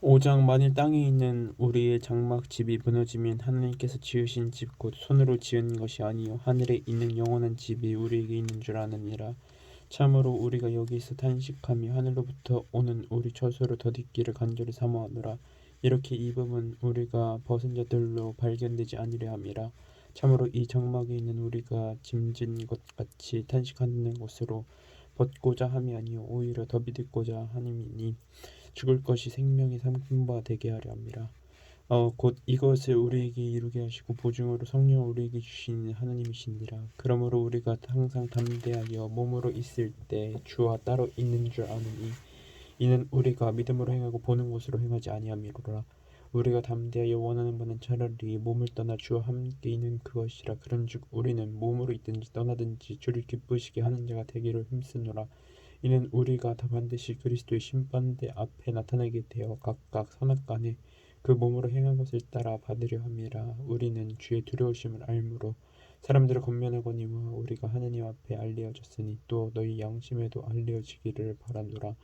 오장 만일 땅에 있는 우리의 장막 집이 무너지면 하나님께서 지으신 집 곧 손으로 지은 것이 아니요 하늘에 있는 영원한 집이 우리에게 있는 줄 아느니라. 참으로 우리가 여기서 탄식하며 하늘로부터 오는 우리 처소를 더딛기를 간절히 사모하노라. 이렇게 입음은 우리가 벗은 자들로 발견되지 아니려 함이라. 참으로 이 장막에 있는 우리가 짐진 것 같이 탄식하는 곳으로 벗고자 함이 아니요 오히려 더 믿고자 함이니 죽을 것이 생명의 상품바 되게 하려 함이라. 어, 곧 이것을 우리에게 이루게 하시고 보증으로 성령 우리에게 주신 하나님이시니라. 그러므로 우리가 항상 담대하여 몸으로 있을 때 주와 따로 있는 줄 아느니 이는 우리가 믿음으로 행하고 보는 것으로 행하지 아니함이로라. 우리가 담대하여 원하는 바는 차라리 몸을 떠나 주와 함께 있는 그것이라. 그런즉 우리는 몸으로 있든지 떠나든지 주를 기쁘시게 하는 자가 되기를 힘쓰노라 이는 우리가 다 반드시 그리스도의 심판대 앞에 나타나게 되어 각각 선악간에 그 몸으로 행한 것을 따라 받으려 함이라. 우리는 주의 두려우심을 알므로 사람들을 권면하거니와 우리가 하나님 앞에 알리어졌으니 또 너희 양심에도 알리어지기를 바라노라.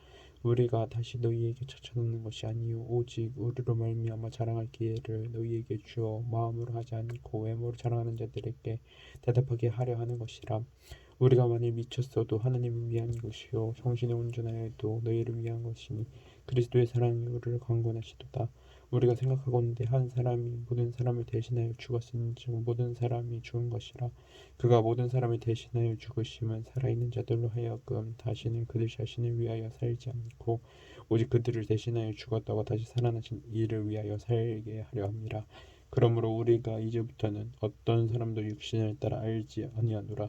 우리가 다시 너희에게 처쳐놓는 것이 아니요 오직 우리로 말미암아 자랑할 기회를 너희에게 주어 마음으로 하지 않고 외모로 자랑하는 자들에게 대답하게 하려 하는 것이라 우리가 만일 미쳤어도 하나님을 위한 것이요 정신에 온전하여도 너희를 위한 것이니 그리스도의 사랑이 우리를 강권하시도다. 우리가 생각하건대 한 사람이 모든 사람을 대신하여 죽었은즉 모든 사람이 죽은 것이라. 그가 모든 사람을 대신하여 죽으심은 살아있는 자들로 하여금 다시는 그들 자신을 위하여 살지 않고 오직 그들을 대신하여 죽었다고 다시 살아나신 이를 위하여 살게 하려 함이라. 그러므로 우리가 이제부터는 어떤 사람도 육신을 따라 알지 아니하노라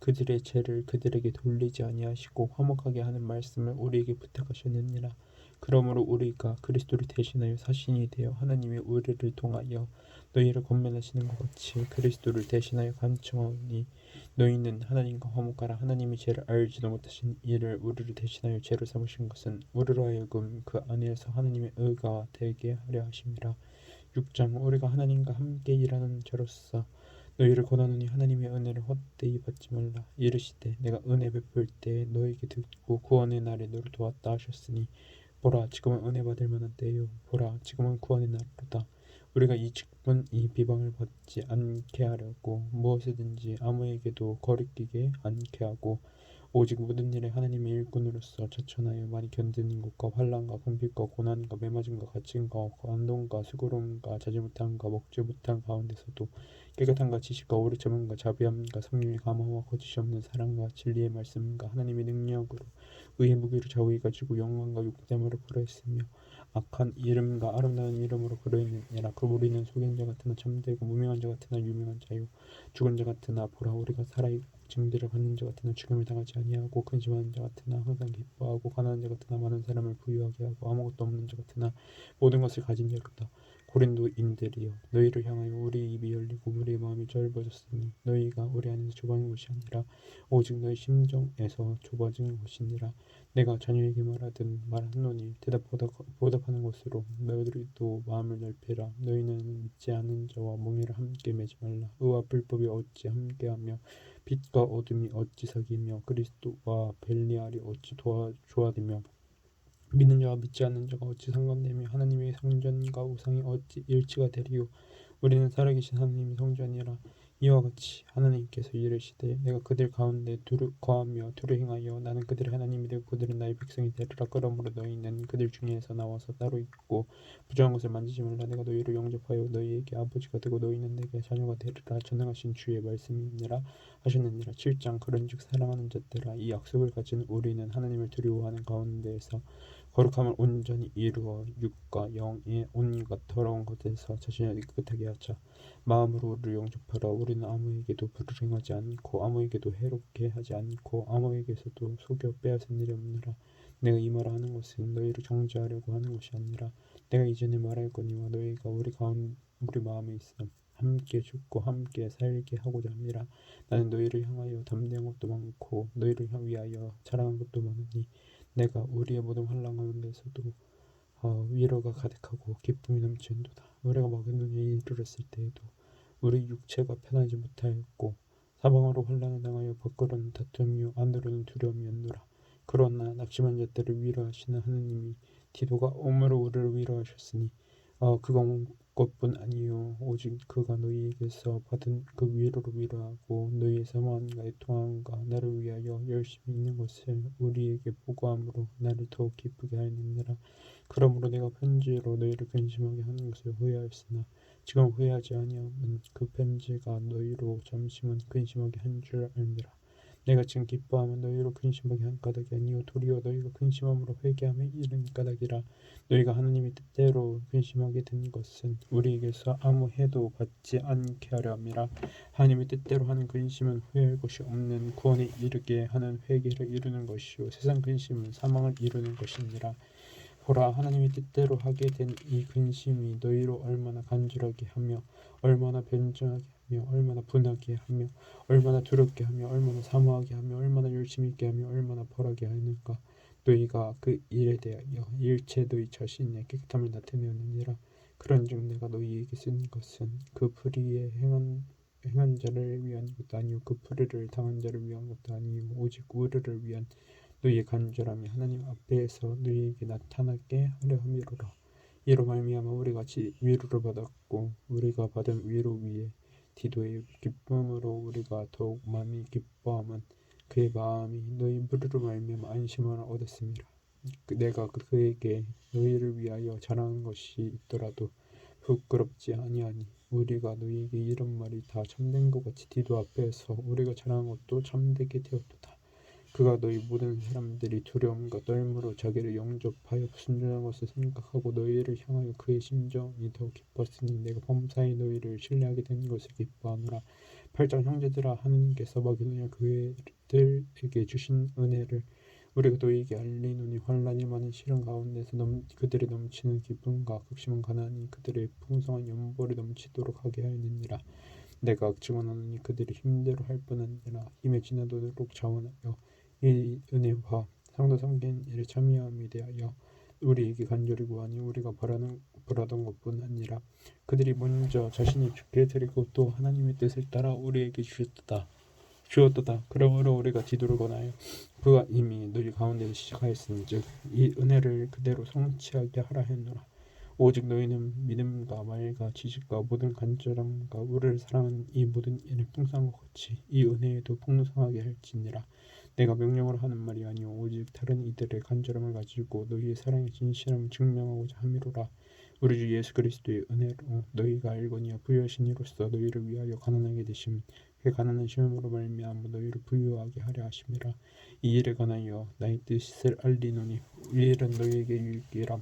그들의 죄를 그들에게 돌리지 아니하시고 화목하게 하는 말씀을 우리에게 부탁하셨느니라. 그러므로 우리가 그리스도를 대신하여 사신이 되어 하나님이 우리를 통하여 너희를 권면하시는 것 같이 그리스도를 대신하여 간청하니 너희는 하나님과 화목하라. 하나님이 죄를 알지도 못하신 이를 우리를 대신하여 죄로 삼으신 것은 우리로 하여금 그 안에서 하나님의 의가 되게 하려 하심이라. 6장 우리가 하나님과 함께 일하는 자로서 너희를 권하노니 하나님의 은혜를 헛되이 받지 말라. 이르시되 내가 은혜 베풀 때 너에게 듣고 구원의 날에 너를 도왔다 하셨으니 보라 지금은 은혜 받을 만한 때요. 보라 지금은 구원의 날이로다. 우리가 이 직분 이 비방을 받지 않게 하려고 무엇이든지 아무에게도 거리끼게 않게 하고 오직 모든 일에 하나님의 일꾼으로서 자천하여 많이 견디는 것과 환란과 궁핍과 고난과 매맞음과 갇힘과 안동과 수고로움과 자지 못함과 먹지 못한 가운데서도 깨끗함과 지식과 오래 참음과 자비함과 성령의 감화와 거짓이 없는 사랑과 진리의 말씀과 하나님의 능력으로 의의 무기를 좌우에 가지고 영광과 욕됨으로 부러했으며 악한 이름과 아름다운 이름으로 부르짖느니라. 그 우리는 속인 자 같으나 참되고 무명한 자 같으나 유명한 자요. 죽은 자 같으나 보라 우리가 살아있고 징대를 받는 자 같으나 죽음을 당하지 아니하고 근심하는 자 같으나 항상 기뻐하고 가난한 자 같으나 많은 사람을 부유하게 하고 아무것도 없는 자 같으나 모든 것을 가진 자로다. 고린도인들이여 너희를 향하여 우리 입이 열리고 우리의 마음이 넓어졌으니 너희가 우리 안에서 좁아진 것이 아니라 오직 너희 심정에서 좁아진 것이니라. 내가 자녀에게 말하든 말하노니 대답 보답하는 것으로 너희들도 마음을 넓혀라. 너희는 믿지 않은 자와 몽해를 함께 매지 말라. 의와 불법이 어찌 함께하며 빛과 어둠이 어찌 사귀며 그리스도와 벨리알이 어찌 도와 조화되며 믿는 자와 믿지 않는 자가 어찌 상관되며 하나님의 성전과 우상이 어찌 일치가 되리요? 우리는 살아계신 하나님의 성전이라 이와 같이 하나님께서 이르시되 내가 그들 가운데 두루 거하며 두루 행하여 나는 그들의 하나님이 되고 그들은 나의 백성이 되리라. 그러므로 너희는 그들 중에서 나와서 따로 있고 부정한 것을 만지지 말라. 내가 너희를 영접하여 너희에게 아버지가 되고 너희는 내게 자녀가 되리라. 전능하신 주의 말씀이니라 하셨느니라. 7장 그런즉 사랑하는 자들아 이 약속을 가진 우리는 하나님을 두려워하는 가운데에서 거룩함을 온전히 이루어 육과 영의 온갖 더러운 것에서 자신을 깨끗하게 하자. 마음으로 우리를 영접하라. 우리는 아무에게도 불을 행하지 않고 아무에게도 해롭게 하지 않고 아무에게서도 속여 빼앗은 일이 없느라. 내가 이 말을 하는 것은 너희를 정죄하려고 하는 것이 아니라 내가 이전에 말할 거니와 너희가 우리 가운 우리 마음에 있어 함께 죽고 함께 살게 하고자 함이라. 나는 너희를 향하여 담대한 것도 많고 너희를 위하여 자랑한 것도 많으니 내가 우리의 모든 환난 가운데서도 어, 위로가 가득하고 기쁨이 넘치는도다. 우리가 마게도냐에 이르렀을 때에도 우리 육체가 편하지 못하였고 사방으로 환난을 당하여 밖으로는 다툼이요 안으로는 두려움이었노라. 그러나 낙심한 자들을 위로하시는 하느님이 디도가 오므로 우리를 위로하셨으니 어, 그건 것뿐 아니요. 오직 그가 너희에게서 받은 그 위로로 위로하고 너희의 사모함과 애통함과 나를 위하여 열심히 있는 것을 우리에게 보고함으로 나를 더욱 기쁘게 하였느니라. 그러므로 내가 편지로 너희를 근심하게 하는 것을 후회하였으나 지금 후회하지 아니함은 그 편지가 너희로 잠시만 근심하게 한 줄 알미라 내가 지금 기뻐하면 너희로 근심하게 한 까닭이 아니요 도리어 너희가 근심함으로 회개함에 이른 까닭이라. 너희가 하나님의 뜻대로 근심하게 된 것은 우리에게서 아무 해도 받지 않게 하려 함이라. 하나님의 뜻대로 하는 근심은 후회할 것이 없는 구원에 이르게 하는 회개를 이루는 것이요. 세상 근심은 사망을 이루는 것이니라 보라 하나님의 뜻대로 하게 된 이 근심이 너희로 얼마나 간절하게 하며 얼마나 변증하게 하며 얼마나 분하게 하며 얼마나 두렵게 하며 얼마나 사모하게 하며 얼마나 열심히 있게 하며 얼마나 벌하게 하는가. 너희가 그 일에 대하여 일체 너희 자신의 깨끗함을 나타내었느니라. 그런즉 내가 너희에게 쓴 것은 그 불의에 행한 행한 자를 위한 것도 아니요 그 불의를 당한 자를 위한 것도 아니요 오직 우리를 위한 너희의 간절함이 하나님 앞에서 너희에게 나타나게 하려 함이로라. 이로 말미암아 우리가 지 위로를 받았고 우리가 받은 위로 위에 디도의 기쁨으로 우리가 더욱 많이 기뻐함은 그의 마음이 너희 무리로 말미암아 안심을 얻었습니다. 그 내가 그에게 너희를 위하여 자랑한 것이 있더라도 부끄럽지 아니하니 우리가 너희에게 이런 말이 다 참된 것 같이 디도 앞에서 우리가 자랑한 것도 참되게 되었도다. 그가 너희 모든 사람들이 두려움과 떨므로 자기를 영접하여 순전한 것을 생각하고 너희를 향하여 그의 심정이 더 기뻤으니 내가 범사에 너희를 신뢰하게 된 것을 기뻐하노라. 팔장 형제들아 하느님께서 마게도냐 교회들에게 주신 은혜를 우리가 너희에게 알리노니 환란이 많은 시련 가운데서 넘, 그들의 넘치는 기쁨과 극심한 가난이 그들의 풍성한 연보를 넘치도록 하게 하였느니라. 내가 증언하노니 그들이 힘대로 할 뿐 아니라 힘에 지나도록 자원하여 이 은혜와 상도 섬긴 일에 참여함에 대하여 우리에게 간절히 구하니 우리가 바라는 바라던 것뿐 아니라 그들이 먼저 자신이 죽게 드리고 또 하나님의 뜻을 따라 우리에게 주셨다. 주었도다. 그러므로 우리가 지도를 권하여 그가 이미 너희 가운데 시작하였은즉 이 은혜를 그대로 성취하게 하라 했노라. 오직 너희는 믿음과 말과 지식과 모든 간절함과 우리를 사랑하는 이 모든 일을 풍성한 것 같이 이 은혜에도 풍성하게 할지니라. 내가 명령으로 하는 말이 아니오. 오직 다른 이들의 간절함을 가지고 너희의 사랑의 진실함을 증명하고자 함이로라. 우리 주 예수 그리스도의 은혜로 너희가 알거니와 부유하신 이로써 너희를 위하여 가난하게 되심 그 가난한 시험으로 말미암아 너희를 부유하게 하려 하심이라. 이 일에 관하여 나의 뜻을 알리노니 이 일은 너희에게 유익이라.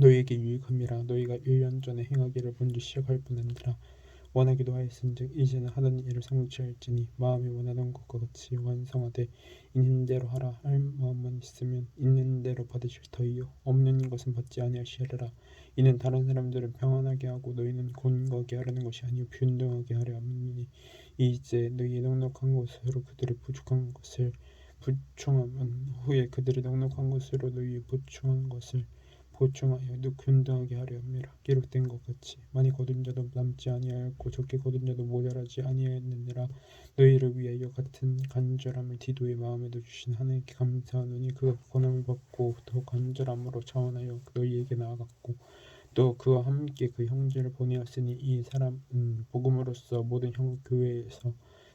너희에게 유익함이라. 너희가 1년 전에 행하기를 먼저 시작할 뿐 아니라 원하기도 하였은즉 이제는 하던 일을 성취할지니 마음이 원하던 것과 같이 완성하되 있는 대로 하라 할 마음만 있으면 있는 대로 받으실 터이요. 없는 것은 받지 아니하시리라. 이는 다른 사람들을 평안하게 하고 너희는 곤거하게 하려는 것이 아니요. 변동하게 하려 함이니 이제 너희의 넉넉한 것으로 그들의 부족한 것을 부충하면 후에 그들의 넉넉한 것으로 너희의 부충한 것을 보충하여 균등하게 하려 함이라 기록된 것 같이 많이 거둔 자도 남지 아니하였고 적게 거둔 자도 모자라지 아니하였느니라. 너희를 위하여 같은 간절함을 디도의 마음에도 주신 하나님께 감사하노니 그가 권함을 받고 더 간절함으로 차원하여 너희에게 나아갔고 또 그와 함께 그 형제를 보내었으니 이 사람은 복음으로써 모든 형 교회에서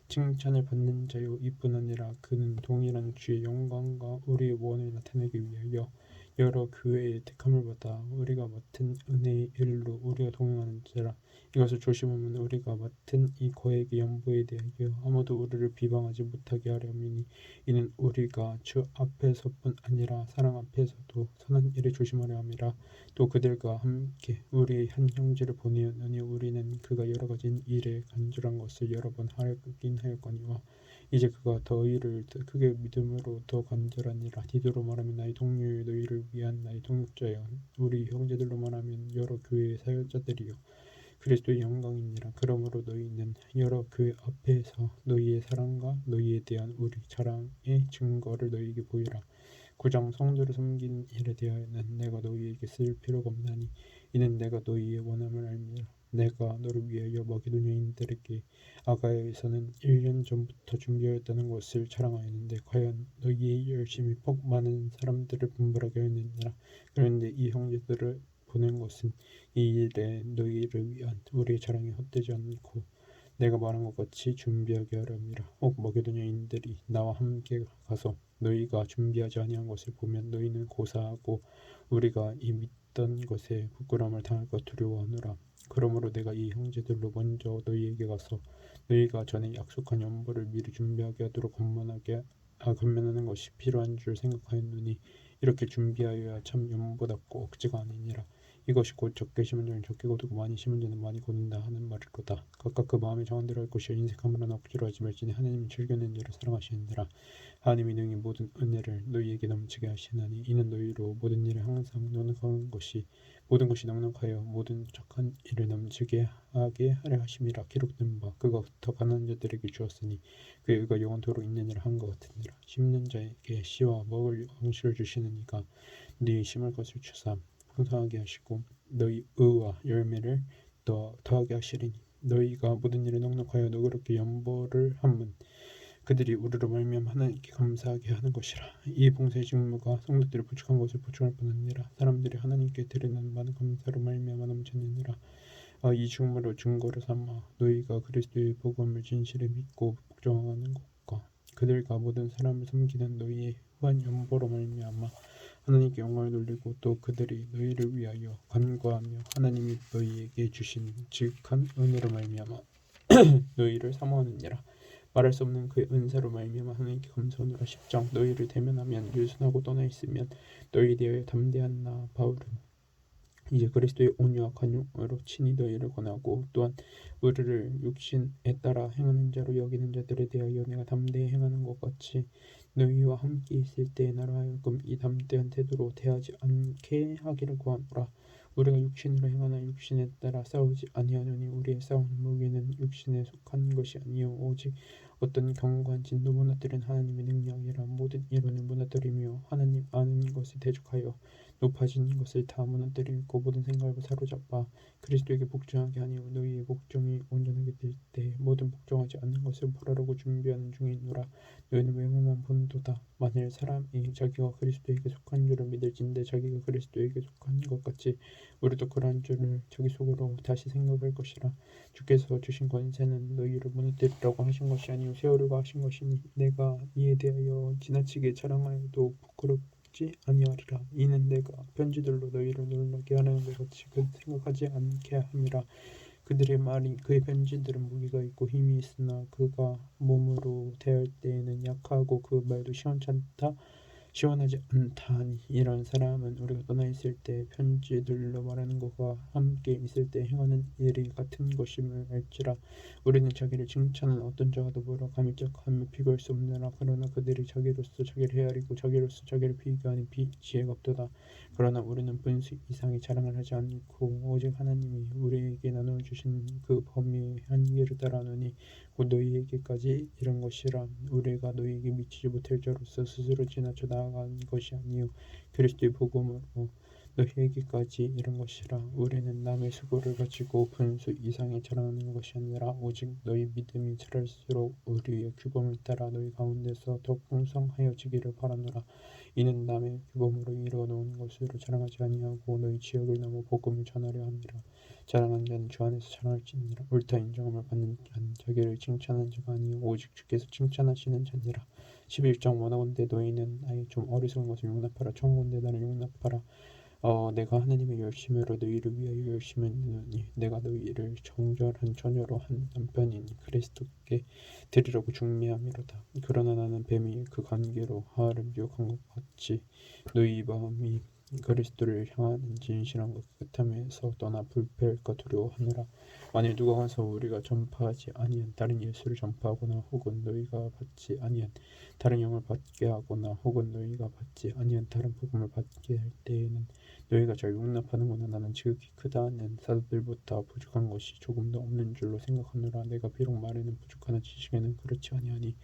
칭찬을 받는 자요 이뿐 아니라 그는 동일한 주의 영광과 우리의 원을 나타내기 위하여 여러 교회의 택함을 받아 우리가 맡은 은혜의 일로 우리가 동행하는 자라. 이것을 조심하면 우리가 맡은 이 거액의 연보에 대하여 아무도 우리를 비방하지 못하게 하려니니 이는 우리가 주 앞에서뿐 아니라 사랑 앞에서도 선한 일을 조심하려 함이라. 또 그들과 함께 우리의 한 형제를 보내었느니 우리는 그가 여러 가지 일에 간절한 것을 여러 번 하긴 하였거니와 이제 그가 너희를 더 크게 믿음으로 더 간절하니라 디도로 말하면 나의 동료여 너희를 위한 나의 동역자여. 우리 형제들로 말하면 여러 교회의 사역자들이요 그리스도의 영광이니라. 그러므로 너희는 여러 교회 앞에서 너희의 사랑과 너희에 대한 우리 자랑의 증거를 너희에게 보이라. 구장 성도를 섬기는 일에 대하여는 내가 너희에게 쓸 필요가 없나니 이는 내가 너희의 원함을 알미라 내가 너를 위하여 마게도냐인들에게 아가야에서는 1년 전부터 준비하였다는 것을 자랑하였는데 과연 너희의 열심이 폭 많은 사람들을 분별하게 하였느니라 그런데 이 형제들을 보낸 것은 이 일에 너희를 위한 우리의 자랑이 헛되지 않고 내가 말한 것 같이 준비하게 하렵니다. 혹 마게도냐인들이 나와 함께 가서 너희가 준비하지 아니한 것을 보면 너희는 고사하고 우리가 이 믿던 것에 부끄러움을 당할까 두려워하노라. 그러므로 내가 이 형제들로 먼저 너희에게 가서 너희가 전에 약속한 연보를 미리 준비하게 하도록 권면하게 아, 권면하는 것이 필요한 줄 생각하였노니 이렇게 준비하여야 참 연보답고 억지가 아니니라. 이것이 곧 적게 심은 자는 적게 거두고 많이 심은 자는 많이 거둔다 하는 말이로다. 각각 그 마음에 정한 대로 할 것이요 인색함을 하나 억지로 하지 말지니 하나님이 즐겨낸 자를 사랑하시느니라. 하나님이 능히 모든 은혜를 너희에게 넘치게 하시나니 이는 너희로 모든 일에 항상 넉넉한 것이 모든 것이 넉넉하여 모든 착한 일을 넘치게 하게 하려 하심이라 기록된 바 그가 더 가난한 자들에게 주었으니 그의 의가 영원토록 있는 일을 한 것 같으니라. 심는 자에게 씨와 먹을 양식을 주시는 이가 네 심을 것을 주사 풍성하게 하시고 너희 의와 열매를 더 더하게 하시리니 너희가 모든 일에 넉넉하여 너그럽게 연보를 하면 그들이 우리로 말미암아 하나님께 감사하게 하는 것이라. 이 봉사의 직무가 성도들이 부족한 것을 보충할 뿐 아니라 사람들이 하나님께 드리는 많은 감사로 말미암아 넘치느니라. 아, 이 직무를 증거로 삼아 너희가 그리스도의 복음을 진실에 믿고 복종하는 것과 그들과 모든 사람을 섬기는 너희의 후한 연보로 말미암아 하나님께 영광을 돌리고 또 그들이 너희를 위하여 간구하며 하나님이 너희에게 주신 지극한 은혜로 말미암아 너희를 사모하느니라. 말할 수 없는 그의 은사로 말미암아 하나님께 감사하노라. 십장 너희를 대면하면 유순하고 떠나 있으면 너희에 대하여 담대한 나 바울은 이제 그리스도의 온유와 간용으로 친히 너희를 권하고 또한 우리를 육신에 따라 행하는 자로 여기는 자들에 대하여 내가 담대히 행하는 것 같이 너희와 함께 있을 때 나로 하여금 이 담대한 태도로 대하지 않게 하기를 구하노라. 우리가 육신으로 행하나 육신에 따라 싸우지 아니하노니 우리의 싸우는 무기는 육신에 속한 것이 아니요. 오직 어떤 견고한 진도 무너뜨린 하나님의 능력이라. 모든 이론을 무너뜨리며 하나님 아는 것을 대적하여 높아진 것을 다 무너뜨리고 모든 생각을 사로잡아 그리스도에게 복종하게 하니 너희의 복종이 온전하게 될 때 모든 복종하지 않는 것을 벌하려고 준비하는 중이노라. 너희는 외모만 본도다. 만일 사람이 자기가 그리스도에게 속한 줄을 믿을진데 자기가 그리스도에게 속한 것 같이 우리도 그러한 줄을 자기 속으로 다시 생각할 것이라. 주께서 주신 권세는 너희를 무너뜨리라고 하신 것이 아니요 세우려고 하신 것이니 내가 이에 대하여 지나치게 자랑하여도 부끄럽 지 아니하리라. 이는 내가 편지들로 너희를 놀라게 하는 것 같이 그 생각하지 않게 함이라. 그들의 말이 그의 편지들은 무기가 있고 힘이 있으나 그가 몸으로 대할 때에는 약하고 그 말도 시원찮다 시원하지 않다니 이런 사람은 우리가 떠나 있을 때 편지들로 말하는 것과 함께 있을 때 행하는 일이 같은 것임을 알지라. 우리는 자기를 칭찬하는 어떤 자가도 뭐라 감히 짝하며 비교할 수 없느라. 그러나 그들이 자기로서 자기를 헤아리고 자기로서 자기를 비교하는 비 지혜가 없도다. 그러나 우리는 분수 이상의 자랑을 하지 않고 오직 하나님이 우리에게 나누어 주신 그 범위의 한계를 따라하노니 곧 너희에게까지 이런 것이라. 우리가 너희에게 미치지 못할 자로서 스스로 지나쳐 나 아간 것이 아니요 그리스도의 복음으로 너희에게까지 이런 것이라. 우리는 남의 수고를 가지고 분수 이상의 자랑하는 것이 아니라 오직 너희 믿음이 자랄수록 우리의 규범을 따라 너희 가운데서 더 풍성하여지기를 바라노라. 이는 남의 규범으로 이루어 놓은 것으로 자랑하지 아니하고 너희 지역을 넘어 복음을 전하려 함이라. 자랑한 자는 주 안에서 자랑할지니라. 옳다 인정함을 받는 자는 자기를 칭찬한 자가 아니요 오직 주께서 칭찬하시는 자니라 11장 원하건대 너희는 아예 좀 어리석은 것을 용납하라 청하건대 나를 용납하라 어, 내가 하나님의 열심으로 너희를 위하여 열심히 했느니 내가 너희를 정결한 처녀로 한 남편이니 그리스도께 드리려고 중미함이로다. 그러나 나는 뱀이 그 관계로 하하를 미혹한 것 같이 너희 마음이 그리스도를 향하는 진실한 것 끝함에서 떠나 불패할까 두려워하느라. 만일 누가 가서 우리가 전파하지 아니한 다른 예수를 전파하거나 혹은 너희가 받지 아니한 다른 영을 받게 하거나 혹은 너희가 받지 아니한 다른 복음을 받게 할 때에는 너희가 잘 용납하는구나 나는 지극히 크다는 사도들보다 부족한 것이 조금도 없는 줄로 생각하노라 내가 비록 말에는 부족하나 지식에는 그렇지 아니하니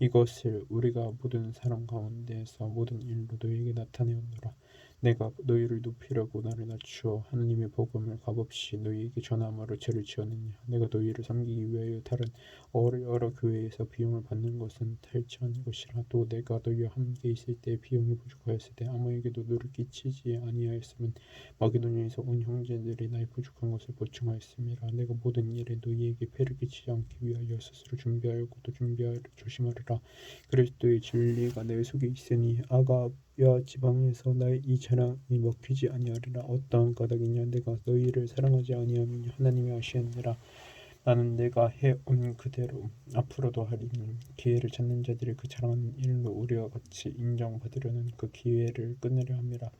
이것을 우리가 모든 사람 가운데에서 모든 일로 너희에게 나타내었노라 내가 너희를 높이려고 나를 낮추어 하나님의 복음을 값없이 너희에게 전함으로 죄를 지었느냐? 내가 너희를 섬기기 위하여 다른 여러, 여러 교회에서 비용을 받는 것은 않은 것이라 또 내가 너희와 함께 있을 때 비용이 부족하였을 때 아무에게도 너를 끼치지 아니하였으면 마게도니아에서 온 형제들이 나의 부족한 것을 보충하였음이라. 내가 모든 일에 너희에게 폐를 끼치지 않기 위하여 스스로 준비하였고 또 준비하여 조심하리라. 그리스도의 진리가 내 속에 있으니 아가 야 지방에서 나의 이 자랑이 먹히지 아니하리라. 어떠한 까닭이냐? 내가 너희를 사랑하지 아니함이냐 하나님이 아시느니라. 나는 내가 해온 그대로 앞으로도 하리니 기회를 찾는 자들이 그 자랑하는 일로 우리와 같이 인정받으려는 그 기회를 끊으려 함이라.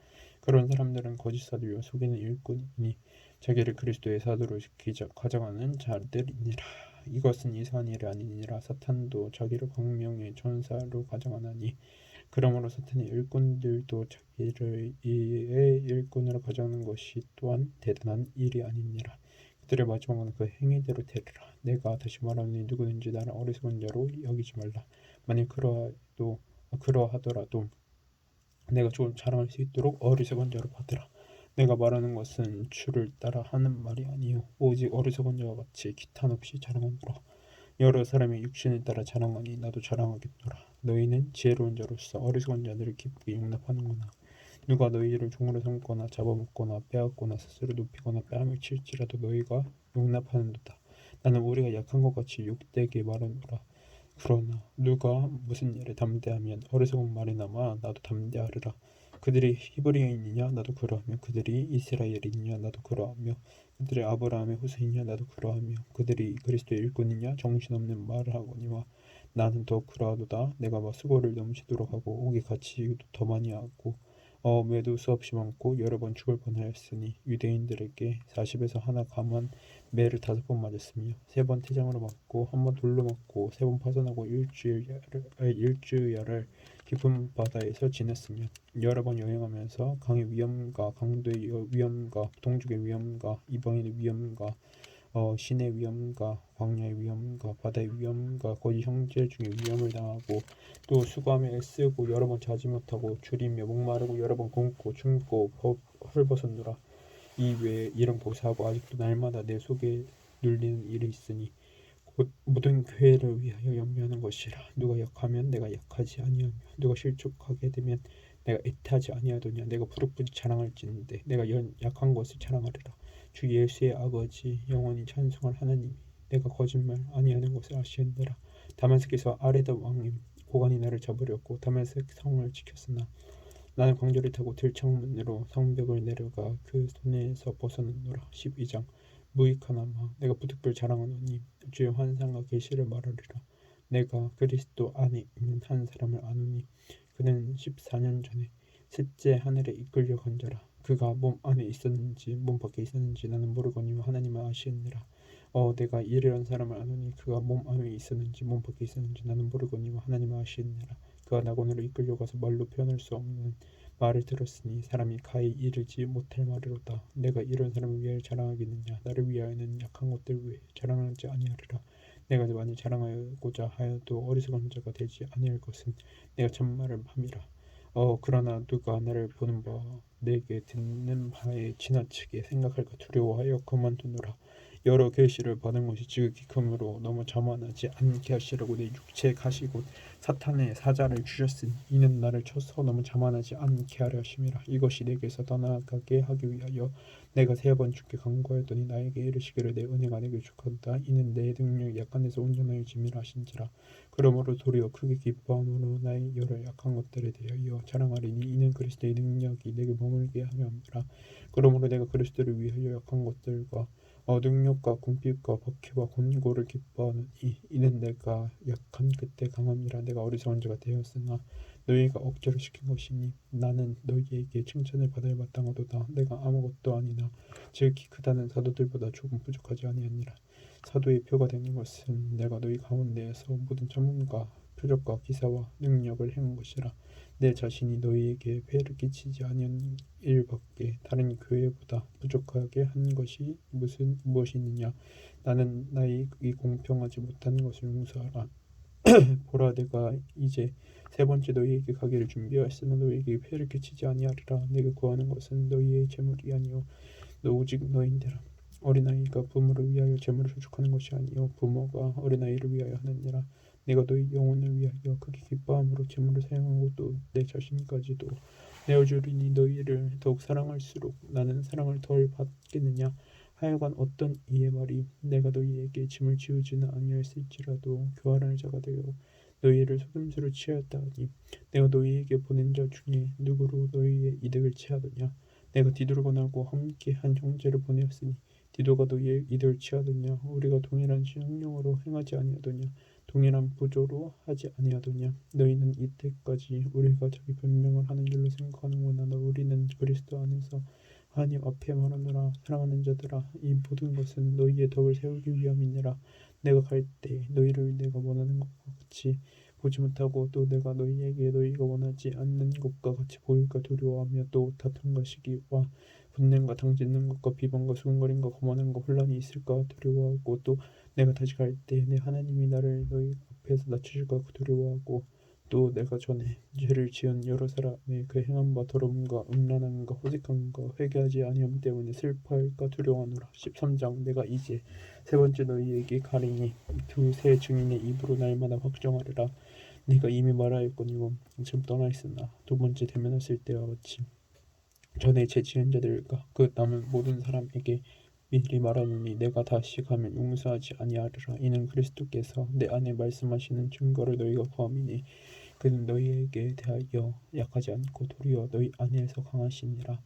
그런 사람들은 거짓 사도요 속이는 일꾼이니 자기를 그리스도의 사도로 기자 가져가는 자들이니라. 이것은 이상한 일이 아니니라. 사탄도 자기를 광명의 전사로 가져가나니 그러므로 사탄의 일꾼들도 자기를 이의 일꾼으로 가져가는 것이 또한 대단한 일이 아니니라. 그들의 마지막은 그 행위대로 되리라. 내가 다시 말하노니 누구든지 나를 어리석은 자로 여기지 말라. 만일 그러하도 그러하더라도 내가 좋은 자랑할 수 있도록 어리석은 자로 받으라. 내가 말하는 것은 주를 따라 하는 말이 아니요. 오직 어리석은 자와 같이 기탄 없이 자랑하노라 여러 사람의 육신을 따라 자랑하니 나도 자랑하겠노라 너희는 지혜로운 자로서 어리석은 자들을 기쁘게 용납하는구나. 누가 너희를 종으로 삼거나 잡아먹거나 빼앗거나 스스로 높이거나 뺨을 칠지라도 너희가 용납하는도다. 나는 우리가 약한 것 같이 욕되게 말하노라. 그러나 누가 무슨 일에 담대하면 어리석은 말이나마 나도 담대하리라. 그들이 히브리인이냐? 나도 그러하며 그들이 이스라엘이냐? 나도 그러하며 그들이 아브라함의 후손이냐? 나도 그러하며 그들이 그리스도의 일꾼이냐? 정신없는 말을 하거니와 나는 더 그러하도다. 내가 막 수고를 넘치도록 하고 옥에 갇히기도 더 많이 하고 어 매도 수없이 많고 여러 번 죽을 뻔하였으니 유대인들에게 40에서 하나 감한 매를 다섯 번 맞았으며 세 번 태장으로 맞고 한 번 돌로 맞고 세 번 파손하고 일주일을 일주일을 깊은 바다에서 지냈으며 여러 번 여행하면서 강의 위험과 강도의 위험과 동족의 위험과 이방인의 위험과 어, 신의 위험과 광야의 위험과 바다의 위험과 거짓 형제 중에 위험을 당하고 또 수고하며 애쓰고 여러 번 자지 못하고 줄이며 목마르고 여러 번 굶고 춤고 헐벗었노라. 이 외에 이런 보사하고 아직도 날마다 내 속에 눌리는 일이 있으니 곧 모든 교회를 위하여 연매하는 것이라. 누가 약하면 내가 약하지 아니하며 누가 실족하게 되면 내가 애타지 아니하더냐. 내가 부득부득 자랑할지인데 내가 연, 약한 것을 자랑하리라 주 예수의 아버지 영원히 찬송할 하나님이 내가 거짓말 아니하는 것을 아시느니라. 다메섹에서 아레다 왕님 고관이 나를 잡으려고 다메섹 성을 지켰으나 나는 광저를 타고 들창문으로 성벽을 내려가 그 손에서 벗어났노라. 12장. 무익하나마 내가 부득불 자랑하노니 주의 환상과 계시를 말하리라. 내가 그리스도 안에 있는 한 사람을 아노니 그는 14년 전에 셋째 하늘에 이끌려 간 자라 그가 몸 안에 있었는지 몸 밖에 있었는지 나는 모르거니와 하나님은 아시느니라. 어 내가 이런 사람을 아노니 그가 몸 안에 있었는지 몸 밖에 있었는지 나는 모르거니와 하나님은 아시느니라. 그가 낙원으로 이끌려 가서 말로 표현할 수 없는 말을 들었으니 사람이 가히 이르지 못할 말이로다. 내가 이런 사람을 위하여 자랑하겠느냐? 나를 위하여는 약한 것들 외에 자랑하지 아니하리라. 내가 만일 자랑하고자 하여도 어리석은 자가 되지 아니할 것은 내가 참말을 함이라 어 그러나 누가 나를 보는 바 내게 듣는 바에 지나치게 생각할까 두려워하여 그만두노라 여러 계시를 받은 것이 지극히 크므로 너무 자만하지 않게 하시려고 내 육체에 가시고 사탄의 사자를 주셨으니 이는 나를 쳐서 너무 자만하지 않게 하려 하심이라. 이것이 내게서 떠나가게 하기 위하여 내가 세 번 주께 간구하였더니 나에게 이르시기를 내 은혜가 내게 족하다. 이는 내 능력이 약한 데서 온전하여 짐이라 하신지라. 그러므로 도리어 크게 기뻐함으로 나의 여러 약한 것들에 대하여 자랑하리니 이는 그리스도의 능력이 내게 머물게 하려 함이라. 그러므로 내가 그리스도를 위하여 약한 것들과 어, 능력과 궁핍과 박해와 곤고를 기뻐하는 이 이는 내가 약한 그때 강함이라 내가 어리석은 자가 되었으나 너희가 억지로 시킨 것이니 나는 너희에게 칭찬을 받을 마땅하도다. 내가 아무것도 아니나 지극히 크다는 사도들보다 조금 부족하지 아니하니라. 사도의 표가 되는 것은 내가 너희 가운데에서 모든 전문가 표적과 기사와 능력을 행한 것이라 내 자신이 너희에게 폐를 끼치지 아니한 일밖에 다른 교회보다 부족하게 한 것이 무슨 무엇이 있느냐? 나는 나의 이 공평하지 못한 것을 용서하라. 보라 내가 이제 세 번째 너희에게 가기를 준비하였으나 너희에게 폐를 끼치지 아니하리라. 내가 구하는 것은 너희의 재물이 아니요 너 오직 너희인데라. 어린아이가 부모를 위하여 재물을 소축하는 것이 아니요 부모가 어린아이를 위하여 하느니라 내가 너희 영혼을 위하여 크게 기뻐함으로 재물을 사용하고 또 내 자신까지도 내어주리니 너희를 더욱 사랑할수록 나는 사랑을 덜 받겠느냐? 하여간 어떤 이의 말이 내가 너희에게 짐을 지우지는 아니하였을지라도 교활할 자가 되어 너희를 속임수로 취하였다 하니 내가 너희에게 보낸 자 중에 누구로 너희의 이득을 취하더냐? 내가 디도를 권하고 함께 한 형제를 보내었으니 디도가 너희의 이득을 취하더냐? 우리가 동일한 신령으로 행하지 아니하더냐 동일한 부조로 하지 아니하더냐? 너희는 이때까지 우리가 자기 변명을 하는 길로 생각하는구나. 우리는 그리스도 안에서 하나님 앞에 말하노라 사랑하는 자들아 이 모든 것은 너희의 덕을 세우기 위함이니라. 내가 갈 때 너희를 내가 원하는 것과 같이 보지 못하고 또 내가 너희에게 너희가 원하지 않는 것과 같이 보일까 두려워하며 또 다툼과 시기와 분냄과 당짓는 것과 비방과 수군거림과 거만함과 혼란이 있을까 두려워하고 또 내가 다시 갈 때 내 하나님이 나를 너희 앞에서 낮추실까 두려워하고 또 내가 전에 죄를 지은 여러 사람의 그 행함과 더러움과 음란함과 호색함과 회개하지 아니함 때문에 슬퍼할까 두려워하노라. 13장 내가 이제 세 번째 너희에게 가리니 두 세 증인의 입으로 날마다 확정하리라. 네가 이미 말하였거니와 지금 떠나 있으나 두 번째 대면했을 때와 같이 전에 제 지은 자들과 그 남은 모든 사람에게 미리 말하노니 내가 다시 가면 용서하지 아니하리라. 이는 그리스도께서 내 안에 말씀하시는 증거를 너희가 구함이니 그는 너희에게 대하여 약하지 않고 도리어 너희 안에서 강하시니라.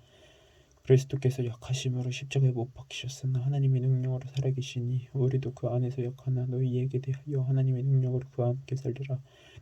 그리스도께서 약하심으로 십자가에 못 박히셨으나 하나님의 능력으로 살아계시니 우리도 그 안에서 약하나 너희에게 대하여 하나님의 능력으로 그와 함께 살리라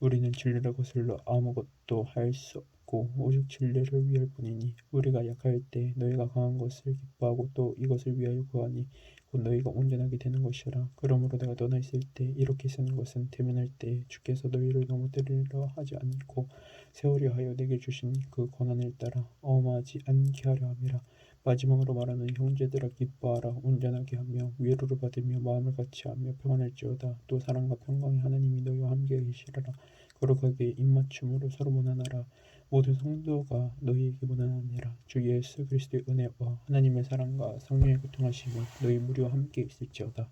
우리는 진리를 거슬러 아무것도 할 수 없고 오직 진리를 위할 뿐이니 우리가 약할 때 너희가 강한 것을 기뻐하고 또 이것을 위하여 구하니 곧 너희가 온전하게 되는 것이라. 그러므로 내가 떠나 있을 때 이렇게 쓰는 것은 대면할 때 주께서 너희를 때리려 하지 않고 세우려 하여 내게 주신 그 권한을 따라 엄하지 않게 하려 함이라 마지막으로 말하는 형제들아 기뻐하라. 온전하게 하며 위로를 받으며 마음을 같이하며 평안할지어다. 또 사랑과 평강의 하나님이 너희와 함께 계시리라. 거룩하게 입맞춤으로 서로 무난하라. 모든 성도가 너희에게 무난하니라. 주 예수 그리스도의 은혜와 하나님의 사랑과 성령의 교통하심이 너희 무리와 함께 있을지어다